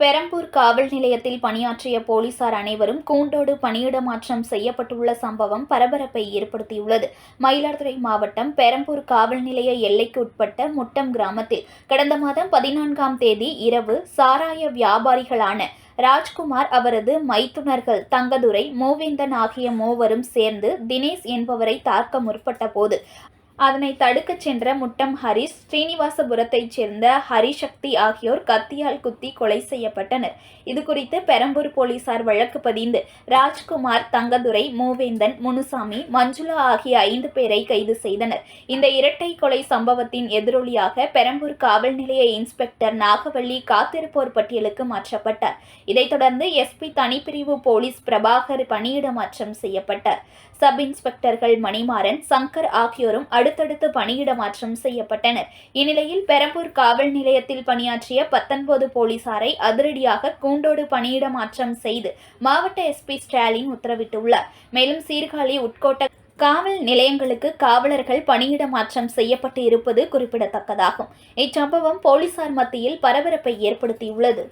பெரம்பூர் காவல் நிலையத்தில் பணியாற்றிய போலீசார் அனைவரும் கூண்டோடு பணியிட மாற்றம் செய்யப்பட்டுள்ள சம்பவம் பரபரப்பை ஏற்படுத்தியுள்ளது. மயிலாடுதுறை மாவட்டம் பெரம்பூர் காவல் நிலைய எல்லைக்குட்பட்ட முட்டம் கிராமத்தில் கடந்த மாதம் பதினான்காம் தேதி இரவு சாராய வியாபாரிகளான ராஜ்குமார் அவரது மைத்துனர்கள் தங்கதுரை மூவேந்தன் ஆகிய மூவரும் சேர்ந்து தினேஷ் என்பவரை தாக்க முற்பட்ட போது அதனை தடுக்கச் சென்ற முட்டம் ஹரிஷ் ஸ்ரீனிவாசபுரத்தைச் சேர்ந்த ஹரிசக்தி ஆகியோர் கத்தியால் குத்தி கொலை செய்யப்பட்டனர். இதுகுறித்து பெரம்பூர் போலீசார் வழக்கு பதிந்து ராஜ்குமார் தங்கதுரை மூவேந்தன் முனுசாமி மஞ்சுளா ஆகிய ஐந்து பேரை கைது செய்தனர். இந்த இரட்டை கொலை சம்பவத்தின் எதிரொலியாக பெரம்பூர் காவல் நிலைய இன்ஸ்பெக்டர் நாகவள்ளி காத்திருப்போர் பட்டியலுக்கு மாற்றப்பட்டார். இதைத் தொடர்ந்து எஸ்பி தனிப்பிரிவு போலீஸ் பிரபாகர் பணியிட மாற்றம் செய்யப்பட்டார். சப் இன்ஸ்பெக்டர்கள் மணிமாறன் சங்கர் ஆகியோரும் அடுத்தடுத்து பணியிட மாற்றம் செய்யப்பட்டனர். இந்நிலையில் பெரம்பூர் காவல் நிலையத்தில் பணியாற்றிய பத்தொன்பது போலீசாரை அதிரடியாக கூண்டோடு பணியிட மாற்றம் செய்து மாவட்ட எஸ்பி ஸ்டாலின் உத்தரவிட்டுள்ளார். மேலும் சீர்காழி உட்கோட்ட காவல் நிலையங்களுக்கு காவலர்கள் பணியிட மாற்றம் செய்யப்பட்டு இருப்பது குறிப்பிடத்தக்கதாகும். இச்சம்பவம் போலீசார் மத்தியில் பரபரப்பை ஏற்படுத்தியுள்ளது.